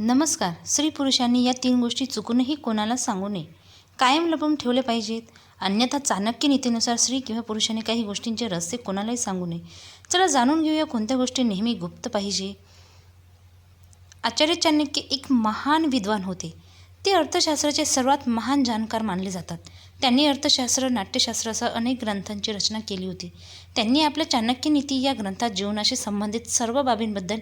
नमस्कार. स्त्री पुरुषांनी या तीन गोष्टी चुकूनही कोणाला सांगू नये. कायम लपवून ठेवले पाहिजेत. अन्यथा चाणक्य नीतीनुसार स्त्री किंवा पुरुषाने काही गोष्टींचे रहस्य कोणालाही सांगू नये. चला जाणून घेऊया कोणत्या गोष्टी नेहमी गुप्त पाहिजे. आचार्य चाणक्य एक महान विद्वान होते. ते अर्थशास्त्राचे सर्वात महान जाणकार मानले जातात. त्यांनी अर्थशास्त्र नाट्यशास्त्रासह अनेक ग्रंथांची रचना केली होती. त्यांनी आपल्या चाणक्य नीती या ग्रंथात जीवनाशी संबंधित सर्व बाबींबद्दल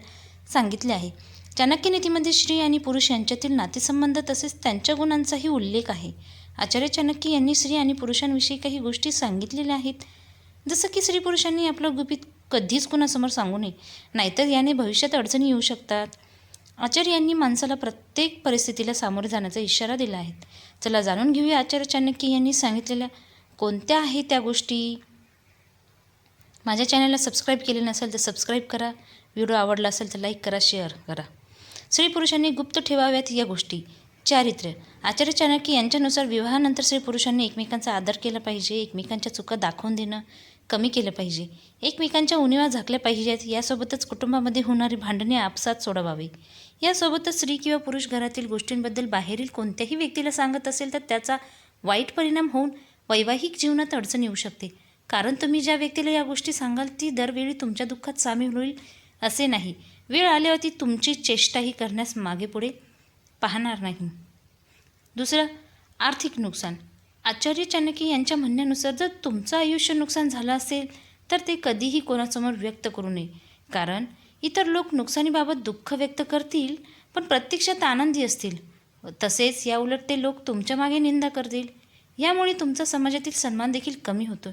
सांगितले आहे. चाणक्य नीतीमध्ये म्हणजे स्त्री आणि पुरुष यांच्यातील नातेसंबंध तसेच त्यांच्या गुणांचाही उल्लेख आहे. आचार्य चाणक्य यांनी स्त्री आणि पुरुषांविषयी काही गोष्टी सांगितलेल्या आहेत. जसं की स्त्री पुरुषांनी आपलं गुपित कधीच कुणासमोर सांगू नये नाहीतर याने भविष्यात अडचणी येऊ शकतात. आचार्य यांनी माणसाला प्रत्येक परिस्थितीला सामोरे जाण्याचा इशारा दिला आहे. चला जाणून घेऊया आचार्य चाणक्य यांनी सांगितलेल्या कोणत्या आहेत त्या गोष्टी. माझ्या चॅनलला सबस्क्राईब केले नसेल तर सबस्क्राईब करा. व्हिडिओ आवडला असेल तर लाईक करा शेअर करा. स्त्री पुरुषांनी गुप्त ठेवाव्यात या गोष्टी. चारित्र्य आचार्य चाणक्य यांच्यानुसार विवाहानंतर स्त्री पुरुषांनी एकमेकांचा आदर केला पाहिजे एकमेकांच्या चुका दाखवून देणं कमी केलं पाहिजे. एकमेकांच्या उणीवा झाकल्या पाहिजेत यासोबतच कुटुंबामध्ये होणारी भांडणे आपसात सोडवावी. यासोबतच स्त्री किंवा पुरुष घरातील गोष्टींबद्दल बाहेरील कोणत्याही व्यक्तीला सांगत असेल तर त्याचा वाईट परिणाम होऊन वैवाहिक जीवनात अडचण येऊ शकते. कारण तुम्ही ज्या व्यक्तीला या गोष्टी सांगाल ती दरवेळी तुमच्या दुःखात सामील होईल असे नाही. वेळ आल्यावरती तुमची चेष्टाही करण्यास मागे पुढे पाहणार नाही. दुसरं आर्थिक नुकसान. आचार्य चाणक्य यांच्या म्हणण्यानुसार जर तुमचं आयुष्य नुकसान झालं असेल तर ते कधीही कोणासमोर व्यक्त करू नये. कारण इतर लोक नुकसानीबाबत दुःख व्यक्त करतील पण प्रत्यक्षात आनंदी असतील. तसेच या उलट ते लोक तुमच्या मागे निंदा करतील. यामुळे तुमचा समाजातील सन्मान देखील कमी होतो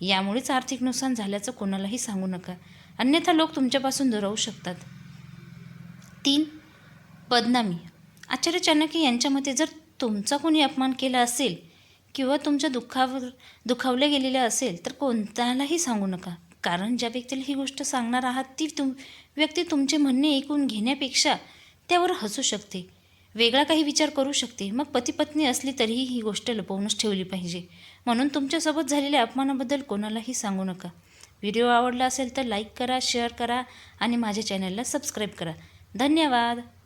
यामुळेच आर्थिक नुकसान झाल्याचं कोणालाही सांगू नका. अन्यथा लोक तुमच्यापासून दुरावू शकतात. तीन बदनामी. आचार्य चाणक्य यांच्या मते जर तुमचा कोणी अपमान केला असेल किंवा तुमच्या दुःखावर दुखावले गेलेले असेल तर कोणत्यालाही सांगू नका. कारण ज्या व्यक्तीला ही गोष्ट सांगणार आहात ती तुम व्यक्ती तुमचे म्हणणे ऐकून घेण्यापेक्षा त्यावर हसू शकते. वेगळा काही विचार करू शकते. मग पती पत्नी असली तरीही ही गोष्ट लपवूनच ठेवली पाहिजे. म्हणून तुमच्यासोबत झालेल्या अपमानाबद्दल कोणालाही सांगू नका. व्हिडिओ आवडला असेल तर लाईक करा शेअर करा आणि माझ्या चॅनलला सबस्क्राईब करा. धन्यवाद.